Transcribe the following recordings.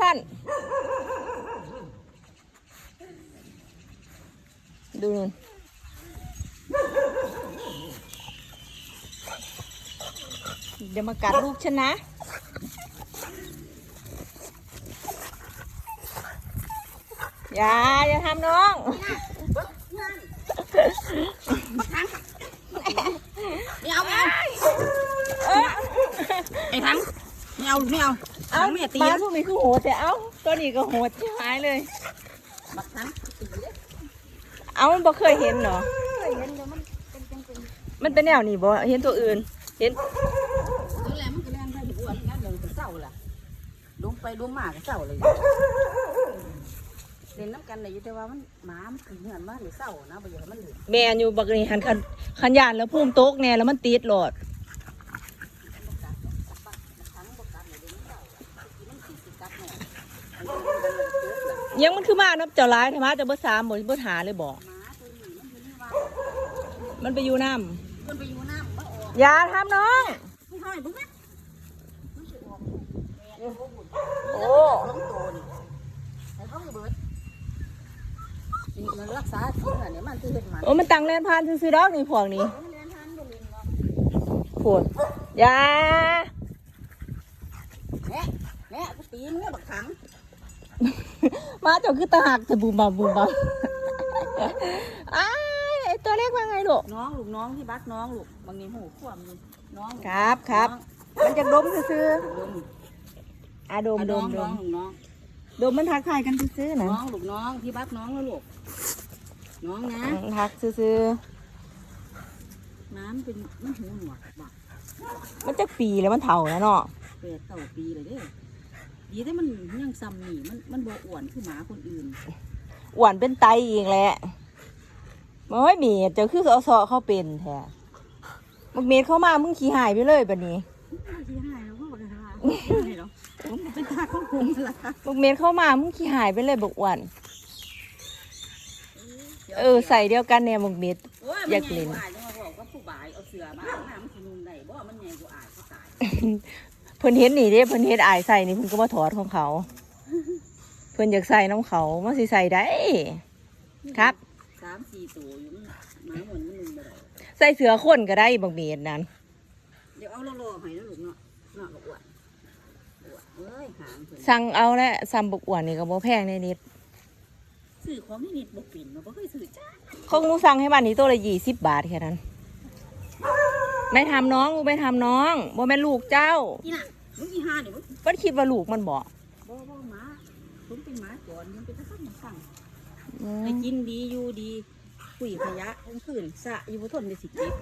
สั้น ดูนู่นเดี๋ยวมากัดลูกฉันนะ อย่า อย่าทำน้องไม่เอาไม่เอาไอ้ทั้งไม่ เอาไม่เอาเอ้าทั้งแม่ตีมานะพวกนี้คือโหดแต่เอ้าตัวนี้ก็โหดชิบหายเลยบักทั้งเอ้ามันบ่เคยเห็นเหรอมันเป็นแนวนี้บ่เห็นตัวอื่น เห็นตัวแรกมันก็แรงได้ถึงอ้วนงั้นเดินเป็นเศร้าล่ะลงไปลงมาก็เศร้าเลยเล่นน้ำกันเลยอยู่แต่ว่ามันหมามันขึ้นเหือนมาหรือเศร้านะประโยชน์มันเหลือแม่นอยู่บักนี่หันคันคันยานแล้วพุ่มโต๊กแน่แล้วมันติดโหลด ทั้งบกัดเลยเดี๋ยวมันเศร้ากินมันสิสิกัดแม่ ยังมันคือมานับเจ้าร้ายธรรมะจะเบ่สามบ่บ่หาเลยบ่หมาตัวนี้มันอยู่นี่ว่ามันไปอยู่น้มันไปอยู่น้ำมันออกำอย่าทำน้อง ไม่ให้บุ้งนะมันจะออกแม่โอ้โหโอ้ล้มโตนี่ไอ้เขาระเบิดนี่มันรักษาที่ไหนเนี่ยมันที่เห็นมันโอ้มันตังแลนพานซื้อๆดอกนี่พวกนี้มันเรียนทันบ่ลิงเนาะโพูดอย่าแม่แม่กูตีมึงเนี่ยบักขัง มาเจ้าคือตาหักแต่บูมบัมบูมบัมอ้ายไอ้ตัวเล็กว่าไงลูกน้องลูกน้องที่บักน้องลูกบางทีหูขวมอยู่น้องครับครับ มันจะดมซื้อน้องๆอะดมอะดน้อมงดน้อมงลูกน้องดมมันทักทายกันซื้อๆนะน้องลูกน้องที่บักน้องแล้วลูกน้องนะอืมทักซื้อน้ำเป็นมันหูหนวกบักๆมันจะปีแล้วมันเถ่าแล้วเนาะแปดเก้าปีเลยเด้อ ดีแต่มันยังซ้ำนี่มันมันบ่อ้วนคือหมาคนอื่นอ้วนเป็นไตอีกแหละมันไม่มีเจ้าคือเอาเสาะเข้าเป็นแท้มึงเมดเข้ามามึงขี้หายไปเลยแบบนี้ที่ให้เราก็บอกเลยค่ะให้เราผมเป็นตาของผมละมึงเมดเข้ามามึงขี้หายไปเลยบอกอ้วนเออใส่เดียวกันเนี่ยมึงเมดโอ้ยอยากเล่นมันใหญ่กว่าอายจังว่าบอกก็ผู้บ่ายเอาเสือมาเอาน้ำมันสินุ่มได้บ่มันใหญ่กว่าอายเขาตาย เพิ่นเห็นนี่เด้เพิ่นเห็นอายใส่นี่เพิ่นก็มาถอดของเขา เพิ่นอยากใส่น้ำเขามาสิใส่ได้ครับ สามสี่ตัวอยู่มันหมาหมุนมันนุ่มบ่ได้ใส่เสือคนก็ได้บางเมดนั้นเดี๋ยวเอาโลๆให้นะลูกเนาะเนาะบอกอ้วนอ้วนเอ้ยหางเพิ่นสั่งเอาและซ้ำบกอ้วนนี่ก็บ่แพงในนิดซื้อของนี่นิดบ่เป็นเนาะบ่เคยซื้อจ้าของหนูสั่งให้บ้านนี้ตัวละยี่สิบบาทแค่นั้น ไม่ทำน้องกูไม่ทำน้องบ่แม่นลูกเจ้าอีน่ะมึงอีห่านี่มึงมันคิดว่าลูกมันบ่บ่บ่หมาผมเป็นหมาจรมันเป็นตะสั่งตะสั่งอืมให้กินดีอยู่ดีคุยขยะทั้งคืนสะอยู่บ่ทนได้สิเก็บ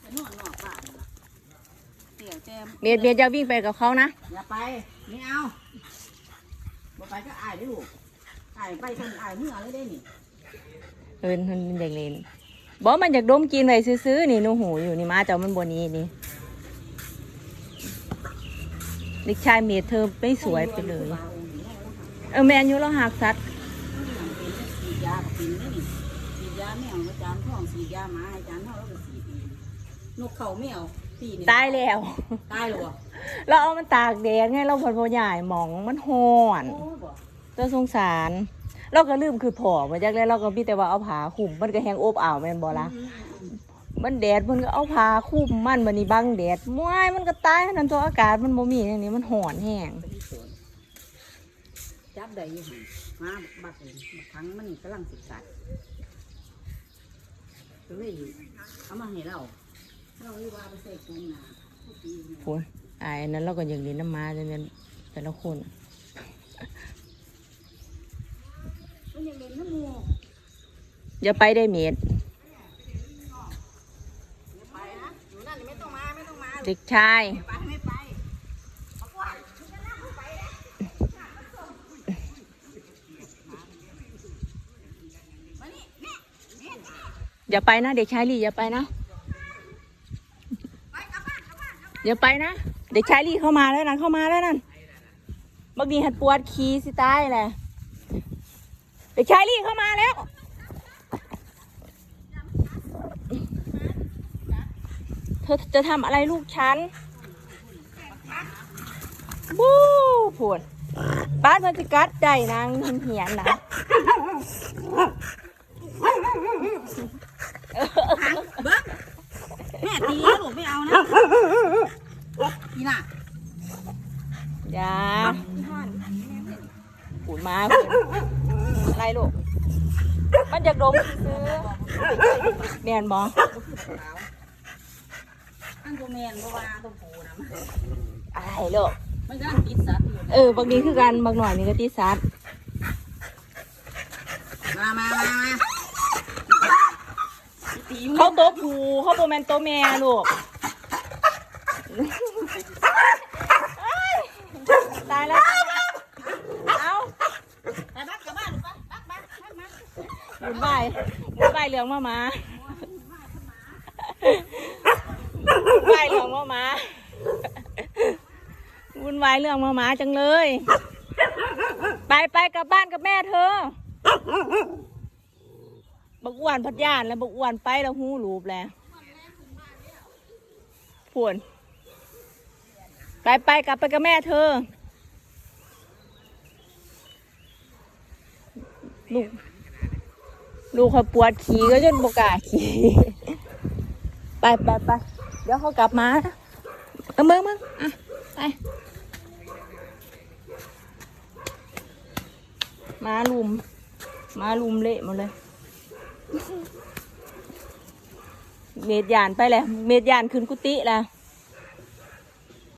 ไปนอนนอกบ้านนั่นล่ะเดี๋ยวแจมเมียดเมียดจะวิ่งไปกับเขานะอย่าไปไม่เอาบ่ไปก็อายได้ลูกอายไปคนอายเมื่อเลยได้นี่ เอินมันอยากเล่น บอกมันอยากดมกินไว้ซื้อๆนี่หนูหูอยู่นี่มาเจ้ามันบนนี้นี่เด็กชายเมียดเธอไม่สวยไปเลย เออแมนอยูเราหักสัตว์ฉีดยากินได้นี่ฉีดยาแมวอาจารย์ท้องฉีดยาหมาให้อาจารย์เท่าแล้วก็ฉีดเองนกเขาแมวปีนี่ตายแล้วตายหรอเราเอามันตากแดดไงเราพอพอใหญ่หมองมันห่อนโอ้บ่ ตัวสงสาร เราก็ลืมคือผอมาจากแล้วเราก็พี่แต่ว่าเอาผ้าคลุมมันก็แห้งอบอ้าวแม่นบ่ละอืมอืมมันแดดมันก็เอาผ้าคลุมมันบันนี้บังแดดม้วยมันก็ตายนั่นตัวอากาศมันบ่มีอย่างนี้มันห่อนแห้งไปที่สวนจับได้อยังมาบักเองบักครั้งมันนี่กำลังศึกษาก็เลยเอามาให้เราเราเลยว่าไปใส่กุ้งนาทุกปีเนี่ยพูนอายอันนั้นเราก็ยังเลี้ยงน้ำมาแต่เป็นแต่ละคน มันยังเล่นน้ำมูอย่าไปได้เม็ดอย่าไปนะอยู่นั่นนี่ไม่ต้องมาไม่ต้องมาเด็กชาย ไปไม่ไปบอกว่าฉันจะนั่งไปนะมานี่แม่แม่ อย่าไปนะ เด็กชายลี่อย่าไปนะ ไปกลับบ้านกลับบ้านกลับบ้านอย่าไปนะ เด็กชายลี่เข้ามาแล้วนั่นเข้ามาแล้วนั่นบางทีหัดปวดขี้สิตายแหละ เด็กชายลี่เข้ามาแล้ว เธอจะทำอะไรลูกฉันมบู๊ปวดป้านมันจะกัดใจนางเหียนนะเบิ้งแม่ตีแล้วลูกไม่เอานะนี่น่ะอย่าปูดมาเพิ่น อะไรลูก มันอยากดมซื้อแมนบออันตัวแมนบ่ว่าตัวปูนะมันอะไรลูก มันก็อันติดสัตว์อยู่เออบางนี้คือกันบางหน่อยนี่ก็ตีซัดมามามามาตีมึงเขาโตวผูเขาโบแมนโตวแม่ลูกเอ้ยตายแล้วตายแล้วเอา ไปบ้านกลับบ้านลูกไปบ้านบ้านบ้านมา บุญ ใบายบุญใบายเหลืองมามาบุญใบายเหลืองมามาบุญวายเรื่องมาหมาจังเลย ไปไปกลับบ้านกับแม่เธอบักอ้วนพัดยานแล้วบักอ้วนไปแล้วหูรูปแล้วพวนไปไปกลับไปกับแม่เธอ ลูก ลูกเขาปวดขี่ก็จนบกล้าขี่ไปไปไปเดี๋ยวเขากลับมาเอามึงมึงอะไปมาลุม มาลุมเละหมดเลย เมดยานไปแล้วเมดยานขึ้นกุฏิแล้ว